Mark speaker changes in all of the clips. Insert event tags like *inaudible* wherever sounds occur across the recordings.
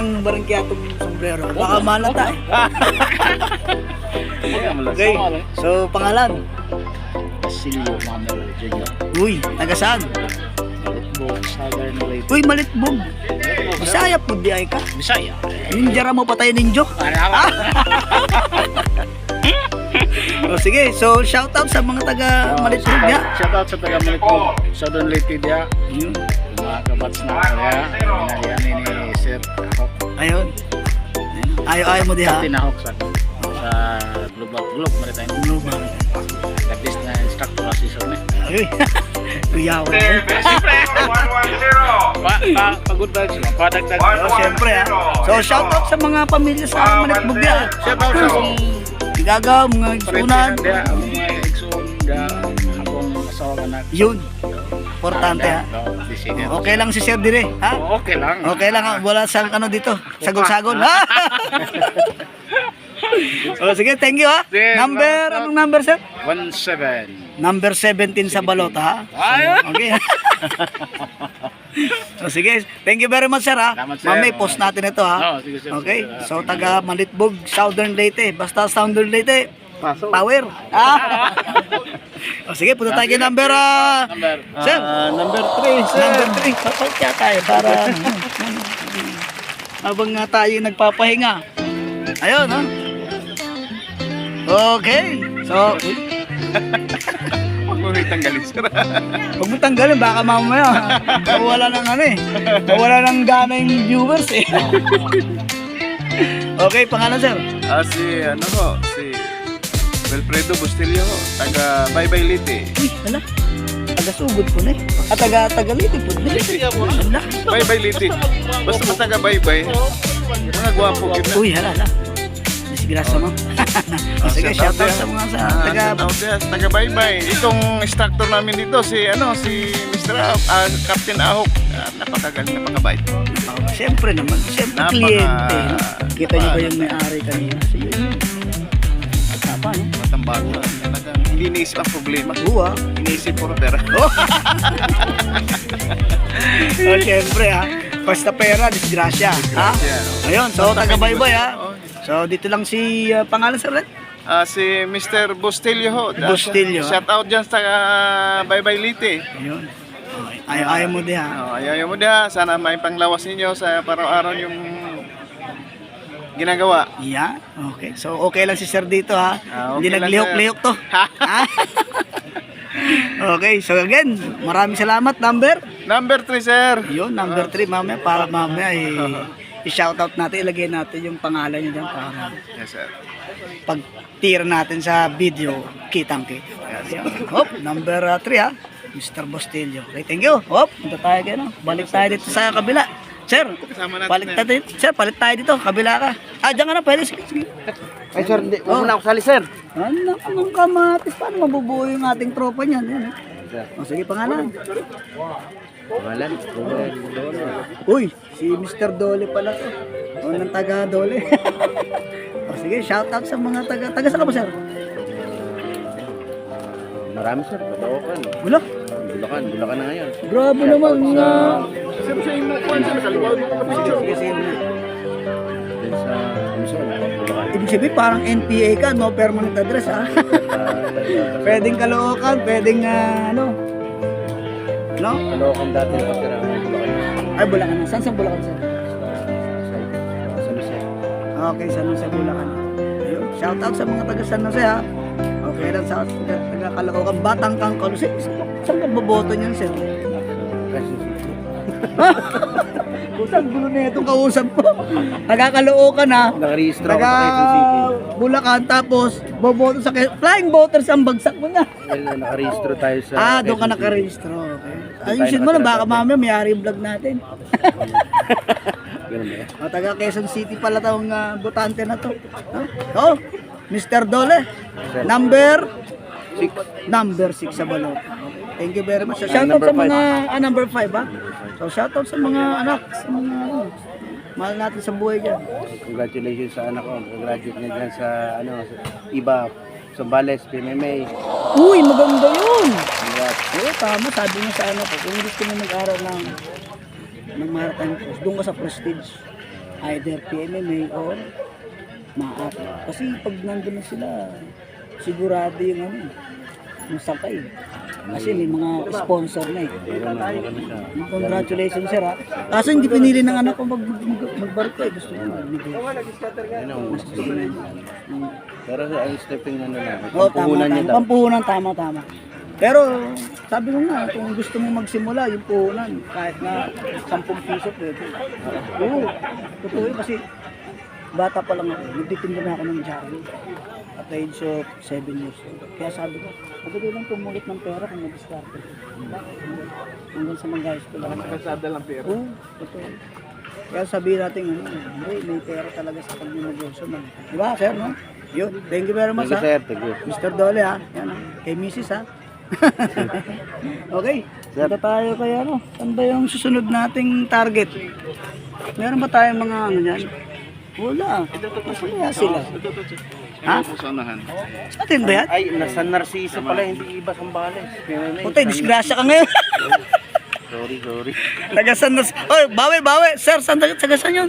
Speaker 1: ng barangkiyatong sombrero. Baka malata eh. Okay. So, pangalan?
Speaker 2: Basilio Manuel Jr.
Speaker 1: Uy, taga saan?
Speaker 2: Litbog, Southern Leyte.
Speaker 1: Uy, malitbog. Bisaya po di ay ka.
Speaker 2: Bisaya.
Speaker 1: Ninjara mo patay ninjo.
Speaker 2: Para *laughs*
Speaker 1: O sige, so shout out sa mga taga malitbog ya.
Speaker 2: Shout out sa taga Malitbog, Southern Leyte dia.
Speaker 1: Yun.
Speaker 2: Mga kabats na kaya. Minalian ni Sir Ahok.
Speaker 1: Ayun. Ayo-ayo mo diha.
Speaker 2: Tinahok sa sa Global Globe Maritime.
Speaker 1: Global.
Speaker 2: Labis na instructor assistant *laughs* eh.
Speaker 1: Ay. Kuyaw.
Speaker 2: Pa, pa, pagod ba siya? Padagdag.
Speaker 1: Oh, siyempre ha. So shout out sa mga pamilya sa malitbog ya.
Speaker 2: Shout out sa akong
Speaker 1: Gagaw, mga
Speaker 2: ang mga igsoon dia, akong asawang anak.
Speaker 1: Yun. Importante ha.
Speaker 2: Oo, decision.
Speaker 1: Okay lang si Sir Dire, ha?
Speaker 2: Okay lang.
Speaker 1: Okay lang ha. Wala sa ano dito. Sagol-sagol. Ha? *laughs* oh, sige, thank you ha.
Speaker 2: Sige,
Speaker 1: Number,
Speaker 2: salamat.
Speaker 1: anong number sir?
Speaker 2: 1-7.
Speaker 1: Number 17 sa balota ha.
Speaker 2: Ayun.
Speaker 1: Okay. *laughs* oh, sige, thank you very much sir ha.
Speaker 2: Salamat, sir.
Speaker 1: Mamay post natin ito ha.
Speaker 2: Oo, sige, sir.
Speaker 1: Okay, so taga Malitbog, Southern Leyte. Basta Southern Leyte,
Speaker 2: Pasok.
Speaker 1: power. Ah. *laughs* oh, sige, punta tayo kay number ah.
Speaker 2: Number.
Speaker 1: Sir.
Speaker 2: ah, number 3, sir.
Speaker 1: Number 3, kapag kaya tayo para *laughs* habang nga tayo nagpapahinga. Ayun, ha? Okay. So,
Speaker 2: Huwag mo tanggalin, sir. *laughs*
Speaker 1: huwag mo tanggalin, baka mamaya mawala ng ano eh. Mawala ng gana yung viewers eh. okay, pangalan sir.
Speaker 3: Ah, si ano ho, si Wilfredo Bustillo ho, taga Baybay Liti.
Speaker 1: Uy, hala. Taga sugod po na eh. At taga tagaliti po na eh.
Speaker 3: Baybay Liti. Basta mo taga Baybay. Mga gwapo kita.
Speaker 1: Uy, hala, hala. Disgrasya mo. oh, *laughs* sige, shout out sa mga sa taga...
Speaker 3: Ah, shout out yes, taga Baybay. Itong instructor namin dito si ano si Mr. Ah, ah, Captain Ahok. Ah, napakagaling, napakabait.
Speaker 1: Oh, Siyempre naman, siyempre
Speaker 3: Napaka-
Speaker 1: kliyente. Kita niyo ba yung may-ari kanina? Si yun. Tapa, no?
Speaker 3: Matambag na. Talagang hindi iniisip ang problema.
Speaker 1: Uwa.
Speaker 3: Iniisip puro pera. *laughs*
Speaker 1: Oh, siyempre ha. Basta pera, disgrasya. Ha? Ayun, so taga-baybay ha.
Speaker 3: Oo.
Speaker 1: So dito lang si uh, pangalan sir. Red?
Speaker 3: Ah, si Mr. Bustillo ho.
Speaker 1: Bustillo,
Speaker 3: Shout out dyan sa taga Baybay Liti.
Speaker 1: Ayun. Ayaw, ayaw mo di ha.
Speaker 3: Oh, ayaw mo dia. Sana may panglawas ninyo sa paraw-araw yung ginagawa.
Speaker 1: Yeah. Okay. So okay lang si sir dito ha.
Speaker 3: Ah, okay
Speaker 1: Hindi naglihok-lihok to. okay, so again, maraming salamat number.
Speaker 3: Number 3, sir.
Speaker 1: Yun, number 3 mamaya para mamaya eh, *laughs* i-shoutout natin, ilagay natin yung pangalan niya dyan para
Speaker 3: Yes, sir.
Speaker 1: pag tira natin sa video, kitang kita. Yan. Hop, number 3 ha. Mr. Bostillo. Okay, thank you. Hop, punta tayo kayo. Balik tayo dito sa kabila. Sir,
Speaker 3: Kasama natin
Speaker 1: balik
Speaker 3: na
Speaker 1: tayo dito. Sir, balik tayo dito. Kabila ka. Ah, dyan ka na. Pwede. Sige, sige.
Speaker 2: Ay, sir, hindi.
Speaker 1: Oh.
Speaker 2: Huwag mo na ako sali, sir.
Speaker 1: Ano, anong kamatis? Paano mabubuo yung ating tropa niyan? Yan, eh. O, sige, pangalan.
Speaker 2: Pangalan?
Speaker 1: Uy, si Mr. Dole pala to. O, ng taga Dole. *laughs* o, sige, shout out sa mga taga. Taga saan ka ba, sir?
Speaker 2: Marami, sir. Bulacan.
Speaker 1: Wala.
Speaker 2: Bulacan. Bulacan na ngayon.
Speaker 1: Grabe naman. Nga.
Speaker 2: Sir, sa imo po, sir. Sa liwaw mo ko sa Bulacan.
Speaker 1: Ibig sabihin, parang NPA ka, no permanent address, ha? *laughs* pwedeng Caloocan, pwedeng, ah, ano? No?
Speaker 2: Caloocan dati na ng Bulacan.
Speaker 1: Ay, Bulacan. Saan sa Bulacan, sir?
Speaker 2: Sa Luzon.
Speaker 1: Okay, San Jose, Bulacan. Ayun. Shout out sa mga taga San Jose, ha? Okay lang sa taga, taga Caloocan. Batang kang Caloocan. Saan, ka boboto niyan, sir?
Speaker 2: City. *laughs*
Speaker 1: Kusang gulo na itong kausap ko. Taga Caloocan, ha?
Speaker 2: Nakarehistro ako
Speaker 1: Taga
Speaker 2: sa Quezon City.
Speaker 1: Bulacan, tapos boboto sa Quezon. Flying voters ang bagsak mo na.
Speaker 2: Well, nakarehistro tayo sa
Speaker 1: Ah, doon ka
Speaker 2: Quezon City.
Speaker 1: nakarehistro. Okay. Ayusin mo na, baka mamaya may-ari yung vlog natin.
Speaker 2: Ganun ba? *laughs*
Speaker 1: O, taga Quezon City pala tawang uh, botante na to. No? Oh, Mr. Dole. Number?
Speaker 2: Six.
Speaker 1: Number 6 sa balot. Thank you very much. So,
Speaker 2: Ah,
Speaker 1: shoutout
Speaker 2: number
Speaker 1: sa mga, ah, number 5 ha? So, shoutout sa mga anak, sa mga, ano, mahal natin sa buhay dyan.
Speaker 2: Congratulations sa anak ko. Graduate niya dyan sa ano, sa IBA, Zambales, PMMA.
Speaker 1: Uy, maganda yun!
Speaker 2: Congrats.
Speaker 1: Oo, tama. Sabi niya sa ano ko, kung gusto mo mag-aral ng ng maritime course, doon ka sa prestige. either PMMA or MAAP. Kasi pag nandun na sila, sigurado yung ano, yung sakay. Kasi may mga sponsor na eh. Congratulations sir ha. Kaso hindi pinili ng anak ko mag, mag, magbarko eh. Gusto ko magbigay.
Speaker 2: Ano,
Speaker 1: Mm.
Speaker 2: pero ang stepping na,
Speaker 1: Oo, tama,
Speaker 2: pampuhunan niya
Speaker 1: tama.
Speaker 2: daw.
Speaker 1: Pampuhunan, tama, tama. Pero, sabi ko nga, kung gusto mo magsimula, yung puhunan, kahit na 10 piso pwede. Oo, totoo yun kasi bata pa lang ako, nagtitinda na ako ng jaro. The age of 7 years old. Kaya sabi ko, maganda lang pumulit ng pera kung mag-start ko. Hanggang sa mga guys ko lang.
Speaker 3: Kasada lang pera.
Speaker 1: Oo, totoo. Kaya sabihin natin, ano, hindi, may pera talaga sa pag-negosyo. man. Di ba, sir, no? Yun, thank you very much,
Speaker 2: Thank you, sir. Thank you.
Speaker 1: Mr. Dole ha. Yan ha. Kay Mrs. ha. *laughs* okay. Punta tayo kay ano. Saan ba yung susunod nating target? Meron ba tayong mga ano yan? Wala. Masaya sila. Ha? Atin ba yan?
Speaker 2: Ay, nasa Narciso pala, hindi iba Sambales. PMMA.
Speaker 1: Puta, disgrasya ka ngayon. *laughs*
Speaker 2: Sorry, sorry.
Speaker 1: taga San Nas... Oy, bawi, bawi. Sir, saan taga, taga saan yun?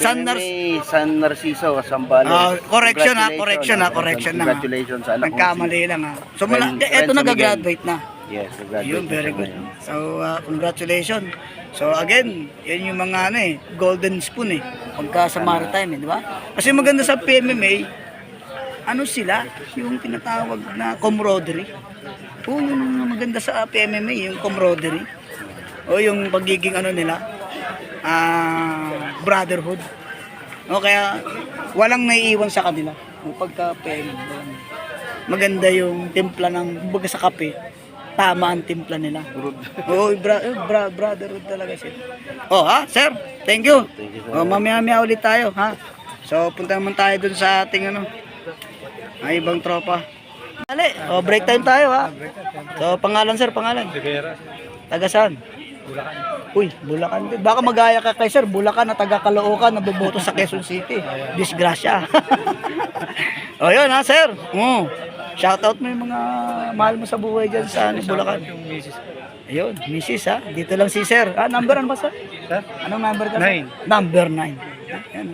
Speaker 1: San.
Speaker 2: PMMA, San Narciso, Sambales.
Speaker 1: Ah, correction ha, correction ha,
Speaker 2: Congratulations.
Speaker 1: correction na.
Speaker 2: Congratulations sa anak mo.
Speaker 1: Nagkamali lang ha. So,
Speaker 2: Friend-
Speaker 1: eto
Speaker 2: friend
Speaker 1: na.
Speaker 2: Yes, nag-graduate
Speaker 1: Yun, very good. So, uh, congratulations. So, again, yan yung mga ano eh, golden spoon eh, pagka sa maritime eh, di ba? Kasi maganda sa PMMA, ano sila, yung tinatawag na camaraderie. Oo, yung maganda sa PMMA, yung camaraderie. O yung pagiging ano nila, ah, brotherhood. O kaya, walang naiiwan sa kanila. O pagka PMMA, maganda yung timpla ng, kumbaga sa kape, tama ang timpla nila. Oo, bra, eh, bra, brotherhood talaga sila. Oh, ha, sir, thank you.
Speaker 2: Thank you, sir.
Speaker 1: Oh, mamaya-maya ulit tayo, ha. So, punta naman tayo dun sa ating ano, ay ibang tropa. Dali, oh, break time tayo, ha. So, pangalan, sir, pangalan. Taga saan? Uy, Bulacan. Baka magaya ka kay sir, Bulacan na taga Caloocan na boboto sa Quezon City. Disgrasya. *laughs* o yun ha, sir. Mm. Shout out mo yung mga mahal mo sa buhay dyan sa ano, Bulacan. Ayun, Mrs. ha. Dito lang si sir. Ah, number ano ba sir? Anong number ka? Nine. Number 9. Yan.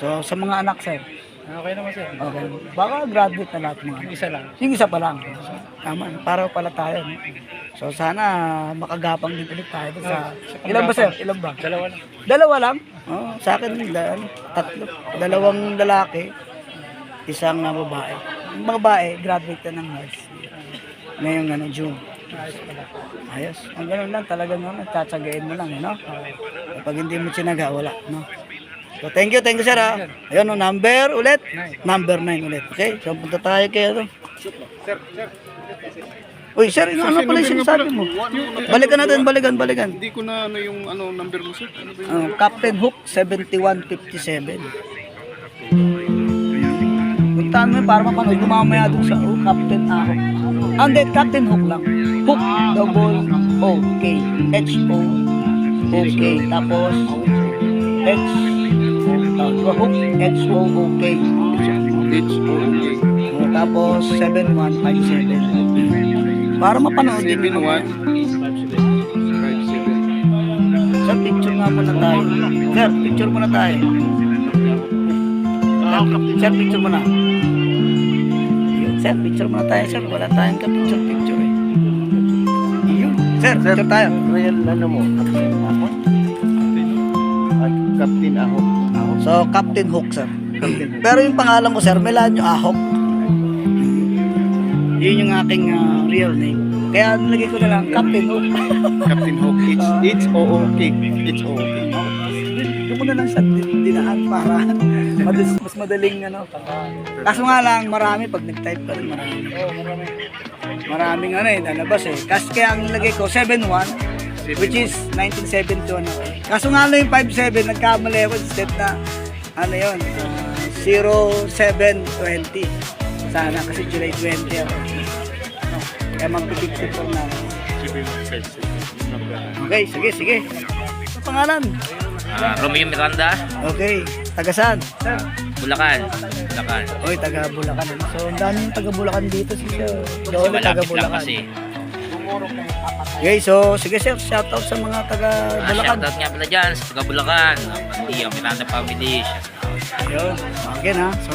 Speaker 1: So, sa mga anak sir.
Speaker 4: Okay naman sir.
Speaker 1: Okay. Baka graduate na lahat mga anak.
Speaker 4: Isa lang.
Speaker 1: Yung isa pa lang. Tama, para pala tayo. no? So sana makagapang din ulit tayo sa... Ilan ba sir? Ilan ba?
Speaker 4: Dalawa lang.
Speaker 1: Dalawa lang? Oo, sa akin ano, tatlo. Dalawang lalaki, isang uh, babae. Yung babae, graduate na ng nurse. Ngayong ano, June. Ayos. Ang ganun lang, talagang ano, tsatsagain mo lang, eh, no? Kapag hindi mo sinaga, wala, no? So, thank you, thank you, sir, ha? Ayun, no, number ulit? Number 9 ulit. Okay, so punta tayo kay ano. Uy, sir, ano, ano pala yung sinasabi mo? Balikan natin, balikan, balikan.
Speaker 3: Hindi ko na ano yung ano number mo sir. Ano ba yung
Speaker 1: Ah, Captain Hook 7157. Puntaan mo yun para mapanood ko mamaya dun sa oh, Captain Ahok. Ah, hindi, Captain Hook lang. Hook, double O, K. H-O, O-K. Tapos, H, Hook, H-O-O-K. Tapos, 7157. Para mapanood din mo.
Speaker 3: 7157.
Speaker 1: Sir, picture nga muna tayo. Sir, picture muna tayo. Sir, picture muna. Sir, picture muna tayo, sir. Wala tayong ka-picture-picture eh. Yun. Sir, picture tayo.
Speaker 2: Real ano mo? Captain Ahok. Ahok.
Speaker 1: So, Captain Hook, sir. Pero yung pangalan ko, sir, Melanio Ahok. Yun yung aking ah, real name. Kaya nilagay ko na lang, Captain Hook. *laughs*
Speaker 3: Captain Hook. H H-O-O-K. H-O-O-K.
Speaker 1: Doon mo na lang sa din- dinaan para *laughs* mas, mas madaling ano. Kaso nga lang, marami pag nag-type ka rin marami. Maraming ano eh, lalabas eh. Kasi kaya ang nilagay ko, 7-1, which is 1971 ako. Kaso nga lang yung 5-7, nagkamali ako instead na, ano yun, uh, 0720. Sana kasi July 20 ako. No, kaya mag-54 na ako. Okay, sige, sige. Ano pangalan?
Speaker 5: Ah, Romeo Miranda,
Speaker 1: Okay, taga saan?
Speaker 5: Bulacan. Bulacan.
Speaker 1: Oy, taga Bulacan. So, ang daming taga Bulacan dito si Sir.
Speaker 5: Kasi
Speaker 1: Lolo taga
Speaker 5: malapit kasi.
Speaker 1: Okay, so sige sir, shoutout sa mga taga
Speaker 5: Ah,
Speaker 1: Bulacan.
Speaker 5: shoutout nga pala dyan sa taga Bulacan. Ang pati ang Miranda family. Shoutout.
Speaker 1: Ayun, again ha. So,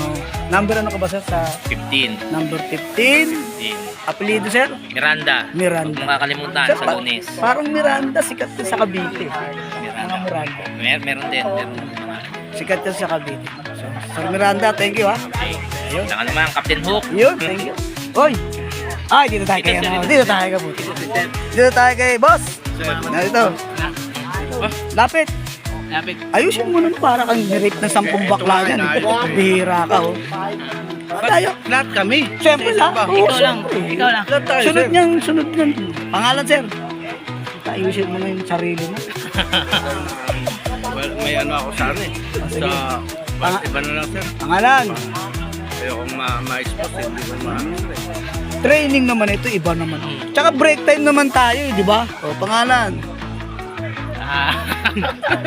Speaker 1: number ano ka ba sir? Sa
Speaker 5: 15.
Speaker 1: number 15.
Speaker 5: 15.
Speaker 1: Apelido sir?
Speaker 5: Miranda. Huwag
Speaker 1: Miranda.
Speaker 5: mong kakalimutan
Speaker 1: Sir,
Speaker 5: sa
Speaker 1: pa-
Speaker 5: lunes.
Speaker 1: Parang Miranda, sikat din sa Cavite.
Speaker 5: Miranda.
Speaker 1: Mga Miranda.
Speaker 5: Mer meron din. Meron din.
Speaker 1: Sikat din sa Cavite. So, Sir Miranda, thank you ha.
Speaker 5: Okay.
Speaker 1: Ayun.
Speaker 5: Saka naman, Captain Hook.
Speaker 1: Yun, thank you. Hoy! Ay, dito tayo kay ano. Dito tayo kay Buti. Dito tayo kay boss. Dito. Lapit.
Speaker 5: Lapit.
Speaker 1: Ayusin mo nun para kang nirip ng sampung bakla yan. Bihira ka, oh. Tayo.
Speaker 2: Lahat kami.
Speaker 1: Siyempre lang.
Speaker 5: Ikaw lang. Ikaw lang.
Speaker 2: Lahat tayo,
Speaker 1: Sunod
Speaker 2: sir.
Speaker 1: niyan, sunod niyan. Pangalan, sir. Ayusin mo na yung sarili mo. *laughs*
Speaker 2: Well, may ano ako sa ano eh. Sa...
Speaker 1: Pang-
Speaker 2: Iba na lang sir.
Speaker 1: Pangalan.
Speaker 2: Ayokong ma- ma-expose eh. Hindi ko ma-
Speaker 1: Training naman ito, iba naman. Tsaka break time naman tayo, eh, di ba? O, pangalan.
Speaker 5: Ah. *laughs*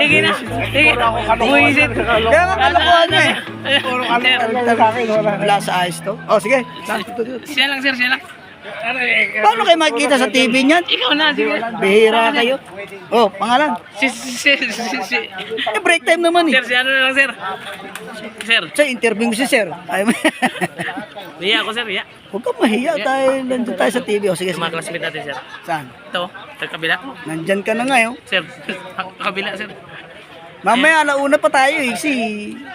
Speaker 5: Sige na. Sige. Buisit.
Speaker 1: Kaya nga kalokohan niya eh. Puro kalokohan sa akin. Wala sa ayos to. O, sige.
Speaker 5: Siya lang, sir. Siya lang.
Speaker 1: Paano kayo makikita sa TV niyan?
Speaker 5: Ikaw na. Sige.
Speaker 1: Bihira kayo. Oh, pangalan.
Speaker 5: Si, si, si, si, si.
Speaker 1: Eh, break time naman
Speaker 5: Sir,
Speaker 1: eh.
Speaker 5: si ano na lang, sir. Sir.
Speaker 1: Sa interview mo si sir. Ay, *laughs*
Speaker 5: Riya ako, sir. Riya.
Speaker 1: Huwag kang mahiya tayo. Nandun tayo sa TV. O, sige,
Speaker 5: Yung mga
Speaker 1: sige.
Speaker 5: classmate natin, sir.
Speaker 1: Saan?
Speaker 5: Ito. Sa kabila.
Speaker 1: Nandyan ka na ngayon.
Speaker 5: Sir. Kabila, sir.
Speaker 1: Mamaya, alauna pa tayo eh. Kasi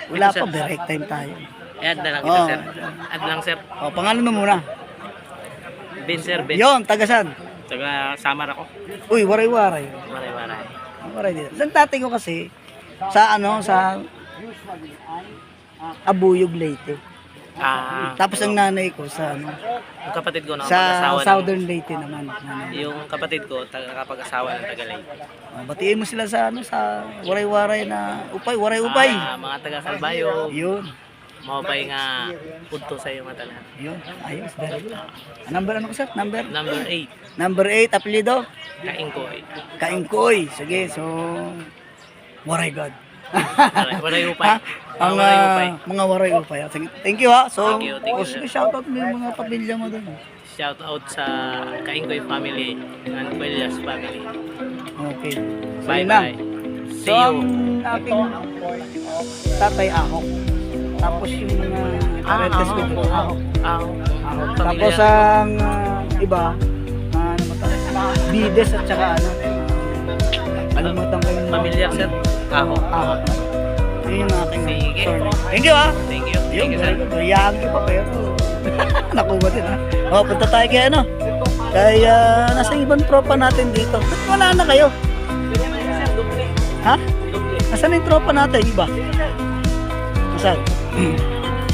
Speaker 1: wala pa.
Speaker 5: sir.
Speaker 1: Break time tayo.
Speaker 5: Add na lang kita, sir. Add lang, sir.
Speaker 1: O, pangalan mo muna.
Speaker 5: Ben, sir. Ben.
Speaker 1: Yon, tagasan.
Speaker 5: Taga Samar ako.
Speaker 1: Uy, waray-waray.
Speaker 5: Maray-maray.
Speaker 1: Waray dito. Sa tatay ko kasi, sa ano, sa Abuyog Leyte.
Speaker 5: Ah.
Speaker 1: Tapos ang nanay ko sa ano,
Speaker 5: Yung kapatid ko
Speaker 1: sa
Speaker 5: nakapag-asawa ng...
Speaker 1: Southern Leyte naman.
Speaker 5: Yung kapatid ko, taga- nakapag-asawa ng Tagalay.
Speaker 1: O, batiin mo sila sa ano, sa waray-waray na upay, waray-upay.
Speaker 5: Ah, mga taga Salbayo,
Speaker 1: Yun.
Speaker 5: Maupay nga punto sa iyo matalan.
Speaker 1: Yun. Ayos. Very good. Number ano ko sir? Number?
Speaker 5: Number 8,
Speaker 1: Number 8, apelido?
Speaker 5: kain ko eh.
Speaker 1: Kaingkoy. Sige, so... Waray God.
Speaker 5: Waray- upay.
Speaker 1: Ha?
Speaker 5: Mga
Speaker 1: Ang
Speaker 5: waray
Speaker 1: ah,
Speaker 5: upay.
Speaker 1: mga waray upay. Sige, thank you ha. So,
Speaker 5: Thank you, thank you,
Speaker 1: oh, sige,
Speaker 5: sir.
Speaker 1: shoutout mo yung mga pamilya mo doon.
Speaker 5: Shout out sa Kaingoy family and Cuellas family.
Speaker 1: Okay. So,
Speaker 5: Bye bye.
Speaker 1: So,
Speaker 5: See you.
Speaker 1: ang aking tatay ahok. Tapos yung mga parentes ko doon, ahok.
Speaker 5: Ah,
Speaker 1: ahok.
Speaker 5: Pamilya.
Speaker 1: Tapos ang ah, iba, ah, to? Bides at saka ano, alimutan ko yung
Speaker 5: Pamilya sir. Ako.
Speaker 1: ahok. Yun yung aking
Speaker 5: Sige.
Speaker 1: Thank you ha.
Speaker 5: Thank you. Thank you sir.
Speaker 1: Riyahan ko pa pero *laughs* nakuha din ha. O, punta tayo kay ano. Kay ah, nasa ibang tropa natin dito. Ba't wala na kayo? Ha? Nasaan yung tropa natin? Iba? Nasaan?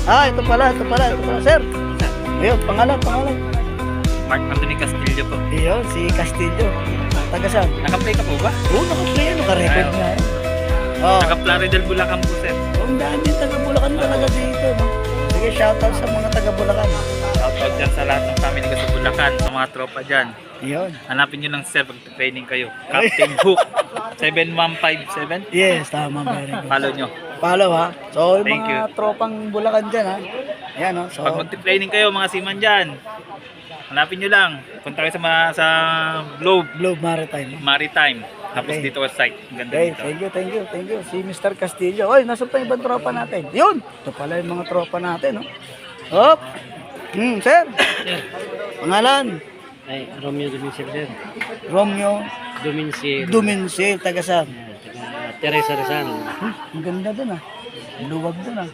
Speaker 1: Ah, ito pala, ito pala, ito pala. Sir. Ayun, pangalan, pangalan.
Speaker 5: Mark Anthony Castillo po.
Speaker 1: Ayun, si Castillo. Taga saan?
Speaker 5: Naka-play ka po ba?
Speaker 1: Oo, naka-play, naka-record nga. eh. Oh,
Speaker 5: Naka-Plaridel Bulacan po sir.
Speaker 1: ang dami taga Bulacan talaga dito. No? Sige, shoutout sa mga taga Bulacan.
Speaker 4: Shout out dyan sa lahat ng family ko sa Bulacan, sa mga tropa dyan.
Speaker 1: Ayun.
Speaker 4: Hanapin nyo lang sir pag training kayo. Captain Hook 7157.
Speaker 1: Yes, tama.
Speaker 4: Follow nyo.
Speaker 1: Follow ha. So, yung
Speaker 4: Thank
Speaker 1: mga tropang Bulacan dyan ha. Ayan ha. So,
Speaker 4: Pag mag-training kayo mga seaman dyan, hanapin nyo lang. Punta kayo sa, mga, sa Globe
Speaker 1: Globe Maritime.
Speaker 4: Maritime. Tapos
Speaker 1: Okay.
Speaker 4: dito sa site. Ang ganda
Speaker 1: Okay,
Speaker 4: dito.
Speaker 1: thank you, thank you, thank you. Si Mr. Castillo. Oy, nasa pa yung ibang tropa natin? Yun! Ito pala yung mga tropa natin, no? Hop! Hmm, sir! Pangalan?
Speaker 6: Ay, Romeo Dominicil sir.
Speaker 1: Romeo
Speaker 6: Dominicil.
Speaker 1: Dumincil, taga saan?
Speaker 6: Teresa Rizal.
Speaker 1: Hmm, ang ganda dun ah. Luwag dun ah.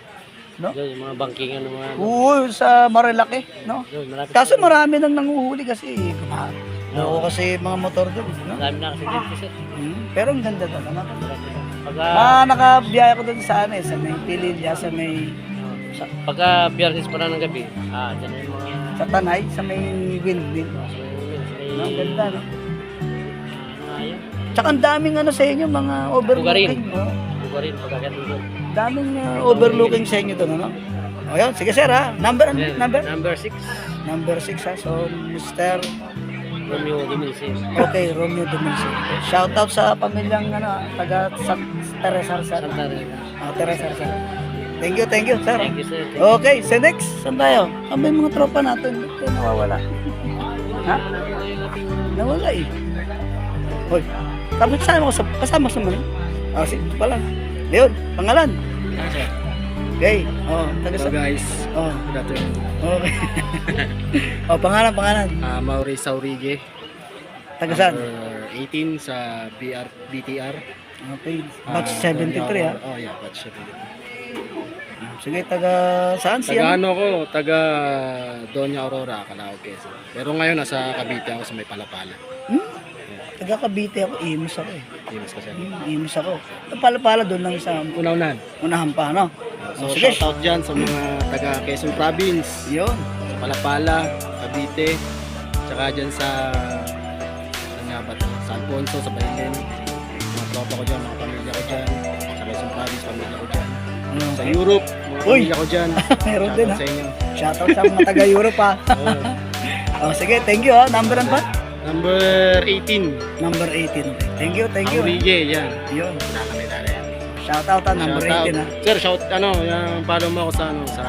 Speaker 1: No?
Speaker 6: Doon, yung mga bankingan ng mga...
Speaker 1: Oo, sa Marilaki, no?
Speaker 6: Doon, malapit.
Speaker 1: Kaso marami nang nanguhuli kasi kumahal. Oo, kasi mga motor dun, no?
Speaker 6: Marami na kasi dito sir.
Speaker 1: Hmm, pero ang ganda dun, ano?
Speaker 6: Pagka,
Speaker 1: Ah, nakabiyaya ko dun sa ano eh, sa may Pililya, sa may
Speaker 6: sa, pagka biyernes pa na ng gabi, ah, dyan yung mga...
Speaker 1: sa Tanay, sa may windmill.
Speaker 6: sa may- sa may-
Speaker 1: No, ang ganda, no? Tsaka ang daming ano sa inyo, mga overlooking. Oh.
Speaker 6: Buka rin, pagkakat doon.
Speaker 1: Daming uh, overlooking sa inyo doon, ano? O yun, sige sir ha. Number?
Speaker 6: Then,
Speaker 1: number?
Speaker 6: Number 6,
Speaker 1: Number 6 ha. So, Mr.
Speaker 6: Romeo Dominicil.
Speaker 1: Okay, Romeo Dumencio. Shout out sa pamilyang ano, taga San Teresa Rizal.
Speaker 6: Santa Rita.
Speaker 1: Ah, Teresa Rizal. Thank you, thank you, sir.
Speaker 6: Thank you, sir.
Speaker 1: Okay, so next, saan tayo? Ang may mga tropa natin, ito nawawala. Ha? Nawala eh. Hoy, tapos kasama ko sa, kasama sa mga. Ah, sige, ito pala. Leon, pangalan. Okay, oh, taga sa...
Speaker 7: guys,
Speaker 1: Oh,
Speaker 7: good afternoon.
Speaker 1: okay. *laughs* oh, pangalan, pangalan.
Speaker 7: Uh, Mauri Saurige,
Speaker 1: Taga saan?
Speaker 7: number 18 sa BR, BTR.
Speaker 1: Okay, batch 73 ah.
Speaker 7: Oh yeah, batch 73.
Speaker 1: Sige, taga saan siya?
Speaker 7: Taga ano ko, taga Doña Aurora, Calao, Quezon. Pero ngayon nasa Cavite ako sa may Palapala.
Speaker 1: Hmm? Taga Cavite ako, imus ako eh.
Speaker 7: Tinis kasi.
Speaker 1: Hmm, Imus ako. Pala-pala doon lang sa
Speaker 7: Una-unan.
Speaker 1: unahan pa, no?
Speaker 7: So,
Speaker 1: Oh, sige.
Speaker 7: shout out dyan sa mga taga Quezon Province,
Speaker 1: Yun.
Speaker 7: sa Palapala, Cavite, tsaka dyan sa ano nga ba to? Sa Alfonso, sa Bailén. Mga tropa ko dyan, mga pamilya ko dyan. Sa Quezon Province, pamilya ko dyan.
Speaker 1: Ano?
Speaker 7: Sa Europe, mga
Speaker 1: Uy!
Speaker 7: pamilya ko dyan. *laughs*
Speaker 1: Meron
Speaker 7: Shout
Speaker 1: din
Speaker 7: out
Speaker 1: ha.
Speaker 7: sa inyo.
Speaker 1: Shoutout sa mga taga Europe ha. *laughs*
Speaker 7: Oo.
Speaker 1: oh, sige, thank you ha. Number ano pa?
Speaker 7: Number 18.
Speaker 1: Number 18. Thank you, thank you.
Speaker 7: Aurige, yan.
Speaker 1: Yun.
Speaker 7: Wala kami dali.
Speaker 1: Shoutout ha, number
Speaker 7: Shout
Speaker 1: 18 ha.
Speaker 7: out. Sir, shout, ano, yung follow mo ako sa, ano, sa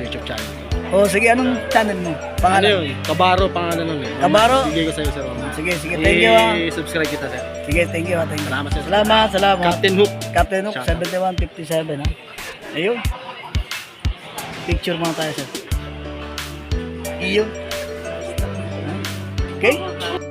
Speaker 7: YouTube channel.
Speaker 1: Oh, sige, anong channel mo?
Speaker 7: Ano
Speaker 1: Pangalan?
Speaker 7: yun? Kabaro pangalan nun eh.
Speaker 1: Kabaro?
Speaker 7: Bigay ko sa'yo, sir.
Speaker 1: Sige, sige, thank you ha.
Speaker 7: I-subscribe kita, sir.
Speaker 1: Sige, thank you ha. Thank you.
Speaker 7: Salamat, sir.
Speaker 1: Salamat, salamat.
Speaker 7: Captain Hook.
Speaker 1: Captain Hook,
Speaker 7: Shoutout.
Speaker 1: 7157 ha. Ayun. Picture muna tayo sir. Iyo. Okay?